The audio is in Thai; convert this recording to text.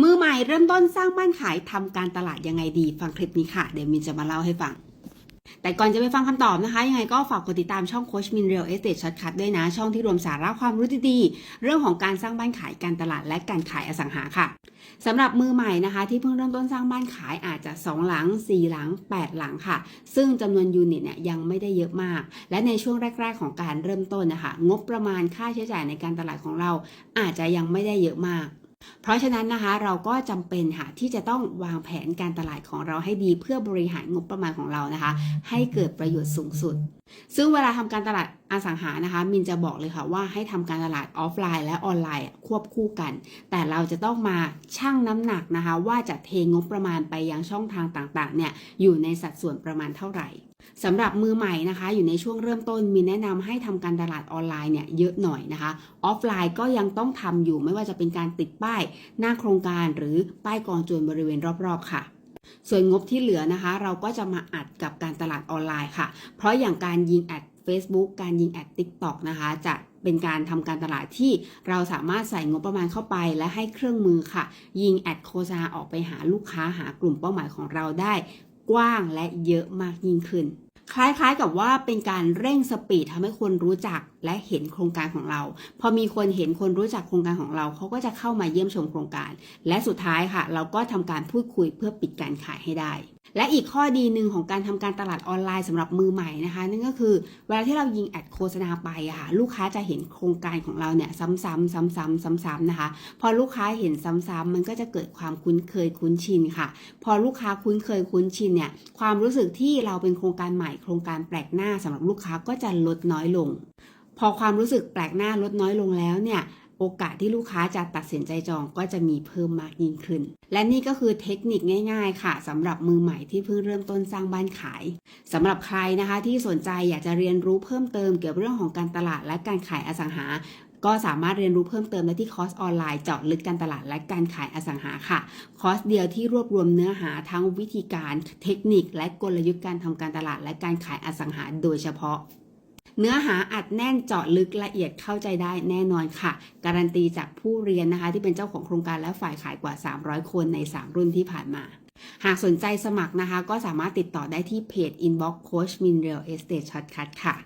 มือใหม่เริ่มต้นสร้างบ้านขายทำการตลาดยังไงดี ฟังคลิปนี้ค่ะ เดี๋ยวมินจะมาเล่าให้ฟัง แต่ก่อนจะไปฟังคำตอบนะคะ ยังไงก็ฝากกดติดตามช่องโคชมินเรียลเอสเต e ช็อตคัทด้วยนะ ช่องที่รวมสาระความรู้ดีๆเรื่องของการสร้างบ้านขายการตลาดและการขายอสังหาค่ะสำหรับมือใหม่นะคะ ที่เพิ่งเริ่มต้นสร้างบ้านขายอาจจะ 2 หลัง 4 หลัง 8 หลังค่ะ ซึ่งจำนวนยูนิตเนี่ยยังไม่ได้เยอะมาก และในช่วงแรก ๆ ของการเริ่มต้นนะคะ งบประมาณค่าใช้จ่ายในการตลาดของเรา อาจจะยังไม่ได้เยอะมาก เพราะฉะนั้นนะคะเราก็จำเป็นค่ะที่จะต้องวางแผนการตลาดของเราให้ดีเพื่อบริหารงบประมาณของเรานะคะ ให้เกิดประโยชน์สูงสุด ซึ่งเวลาทำการตลาดอสังหานะคะ มินจะบอกเลยค่ะว่าให้ทำการตลาดออฟไลน์และออนไลน์ควบคู่กัน แต่เราจะต้องมาชั่งน้ำหนักนะคะ ว่าจะเทงบประมาณไปยังช่องทางต่างๆเนี่ยอยู่ในสัดส่วนประมาณเท่าไหร่ สำหรับมือใหม่นะคะ อยู่ในช่วงเริ่มต้นมีแนะนำให้ทำการตลาดออนไลน์เนี่ยเยอะหน่อยนะคะ ออฟไลน์ก็ยังต้องทำอยู่ไม่ว่าจะเป็นการติดป้าย หน้าโครงการหรือป้ายกองโจรบริเวณรอบๆค่ะส่วนงบที่เหลือนะคะ เราก็จะมาอัดกับการตลาดออนไลน์ค่ะ เพราะอย่างการยิงแอด Facebook การยิงแอด TikTok นะคะ จะเป็นการทำการตลาดที่เราสามารถใส่งบประมาณเข้าไปและให้เครื่องมือค่ะ ยิงแอดโฆษณาออกไปหาลูกค้าหากลุ่มเป้าหมายของเราได้ กว้างและเยอะมากยิ่งขึ้น คล้ายๆกับว่าเป็นการเร่งสปีดทำให้คนรู้จัก และเห็นโครงการของเรา พอมีคนเห็นคนรู้จักโครงการของเราเขาก็จะเข้ามาเยี่ยมชมโครงการ และสุดท้ายค่ะ เราก็ทำการพูดคุยเพื่อปิดการขายให้ได้ และอีกข้อดีหนึ่งของการทำการตลาดออนไลน์สำหรับมือใหม่นะคะ นั่นก็คือเวลาที่เรายิงแอดโฆษณาไปอะค่ะลูกค้าจะเห็นโครงการของเราเนี่ยซ้ำๆซ้ำๆซ้ำๆนะคะ พอลูกค้าเห็นซ้ำๆมันก็จะเกิดความคุ้นเคยคุ้นชินค่ะ พอลูกค้าคุ้นเคยคุ้นชินเนี่ยความรู้สึกที่เราเป็นโครงการใหม่โครงการแปลกหน้าสำหรับลูกค้าก็จะลดน้อยลง อความรู้สึกแปลกหน้าลดน้อยลงแล้วเนี่ยโอกาสที่ลูกค้าจะตัดสินใจจองก็จะมีเพิ่มมากยิ่งขึ้น และนี่ก็คือเทคนิคง่าย ๆ ค่ะสำหรับมือใหม่ที่เพิ่งเริ่มต้นสร้างบ้านขายสำหรับใครนะคะที่สนใจอยากจะเรียนรู้เพิ่มเติมเกี่ยวกับเรื่องของการตลาดและการขายอสังหาก็สามารถเรียนรู้เพิ่มเติมได้ที่คอร์สออนไลน์เจาะลึกการตลาดและการขายอสังหาค่ะ คอร์สเดียวที่รวบรวมเนื้อหาทั้งวิธีการเทคนิค และกลยุทธ์การทำการตลาดและการขายอสังหา โดยเฉพาะ เนื้อหาอัดแน่นเจาะลึกละเอียดเข้าใจได้แน่นอนค่ะ การันตีจากผู้เรียนนะคะ ที่เป็นเจ้าของโครงการและฝ่ายขายกว่า 300 คนใน 3 รุ่นที่ผ่านมาหากสนใจสมัครนะคะ ก็สามารถติดต่อได้ที่เพจ Inbox Coach Min Real Estate Shortcut ค่ะ